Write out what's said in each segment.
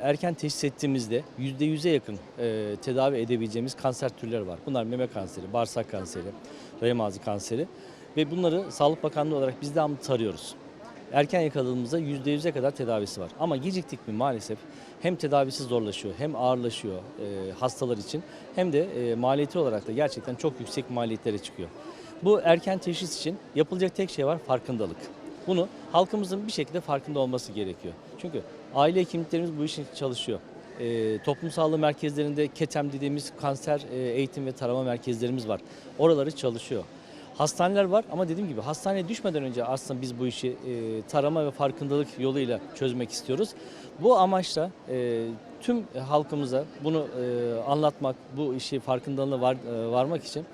Erken teşhis ettiğimizde %100'e yakın e, tedavi edebileceğimiz kanser türleri var. Bunlar meme kanseri, bağırsak kanseri, rahim ağzı kanseri ve bunları Sağlık Bakanlığı olarak biz devamlı tarıyoruz. Erken yakaladığımızda %100'e kadar tedavisi var. Ama geciktik mi maalesef hem tedavisi zorlaşıyor hem ağırlaşıyor e, hastalar için hem de e, maliyeti olarak da gerçekten çok yüksek maliyetlere çıkıyor. Bu erken teşhis için yapılacak tek şey var farkındalık. Bunu halkımızın bir şekilde farkında olması gerekiyor. Çünkü aile hekimliklerimiz bu işin çalışıyor. E, toplum sağlığı merkezlerinde KETEM dediğimiz kanser e, eğitim ve tarama merkezlerimiz var. Oraları çalışıyor. Hastaneler var ama dediğim gibi hastaneye düşmeden önce aslında biz bu işi e, tarama ve farkındalık yoluyla çözmek istiyoruz. Bu amaçla e, tüm halkımıza bunu e, anlatmak, bu işi farkındalığına var, e, varmak için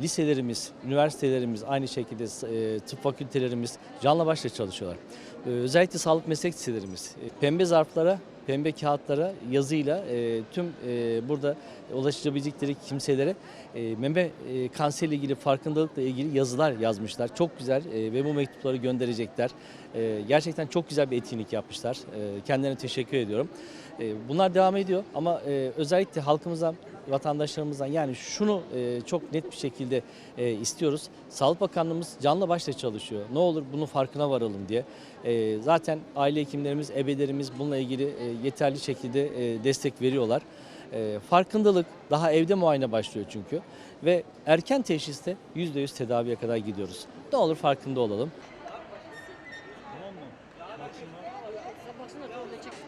liselerimiz, üniversitelerimiz, aynı şekilde e, tıp fakültelerimiz canla başla çalışıyorlar. E, özellikle sağlık meslek liselerimiz e, pembe zarflara, pembe kağıtlara yazıyla e, tüm e, burada ulaşabilecekleri kimselere e, meme e, kanseriyle ilgili farkındalıkla ilgili yazılar yazmışlar. Çok güzel e, ve bu mektupları gönderecekler. E, gerçekten çok güzel bir etkinlik yapmışlar. E, kendilerine teşekkür ediyorum. E, bunlar devam ediyor ama e, özellikle halkımızdan, vatandaşlarımızdan yani şunu e, çok net bir şekilde e, istiyoruz. Sağlık Bakanlığımız canla başla çalışıyor. Ne olur bunun farkına varalım diye. E, zaten aile hekimlerimiz, ebelerimiz bununla ilgili e, yeterli şekilde e, destek veriyorlar. E, farkındalık daha evde muayene başlıyor çünkü ve erken teşhiste %100 tedaviye kadar gidiyoruz. Ne olur farkında olalım.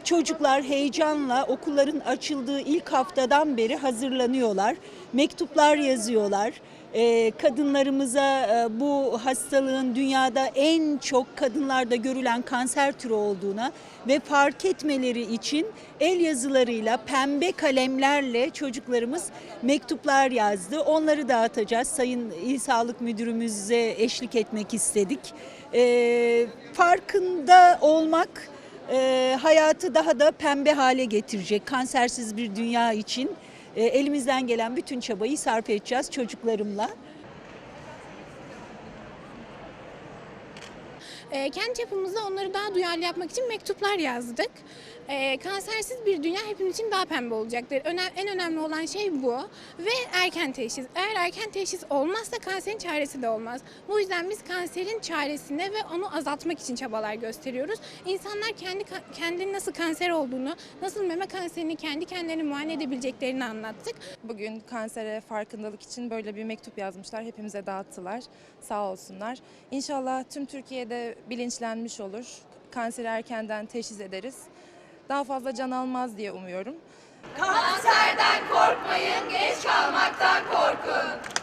Çocuklar heyecanla okulların açıldığı ilk haftadan beri hazırlanıyorlar. Mektuplar yazıyorlar. Ee, kadınlarımıza e, bu hastalığın dünyada en çok kadınlarda görülen kanser türü olduğuna ve fark etmeleri için el yazılarıyla pembe kalemlerle çocuklarımız mektuplar yazdı. Onları dağıtacağız. Sayın İl Sağlık Müdürümüze eşlik etmek istedik. Ee, farkında olmak e, hayatı daha da pembe hale getirecek kansersiz bir dünya için e, elimizden gelen bütün çabayı sarf edeceğiz çocuklarımla. E, kendi çapımızda onları daha duyarlı yapmak için mektuplar yazdık. E, kansersiz bir dünya hepimiz için daha pembe olacaktır. Önem, en önemli olan şey bu ve erken teşhis. Eğer erken teşhis olmazsa kanserin çaresi de olmaz. Bu yüzden biz kanserin çaresine ve onu azaltmak için çabalar gösteriyoruz. İnsanlar kendi kendini nasıl kanser olduğunu, nasıl meme kanserini kendi kendilerini muayene edebileceklerini anlattık. Bugün kansere farkındalık için böyle bir mektup yazmışlar. Hepimize dağıttılar. Sağ olsunlar. İnşallah tüm Türkiye'de bilinçlenmiş olur. Kanseri erkenden teşhis ederiz. Daha fazla can almaz diye umuyorum. Kanserden korkmayın, geç kalmaktan korkun.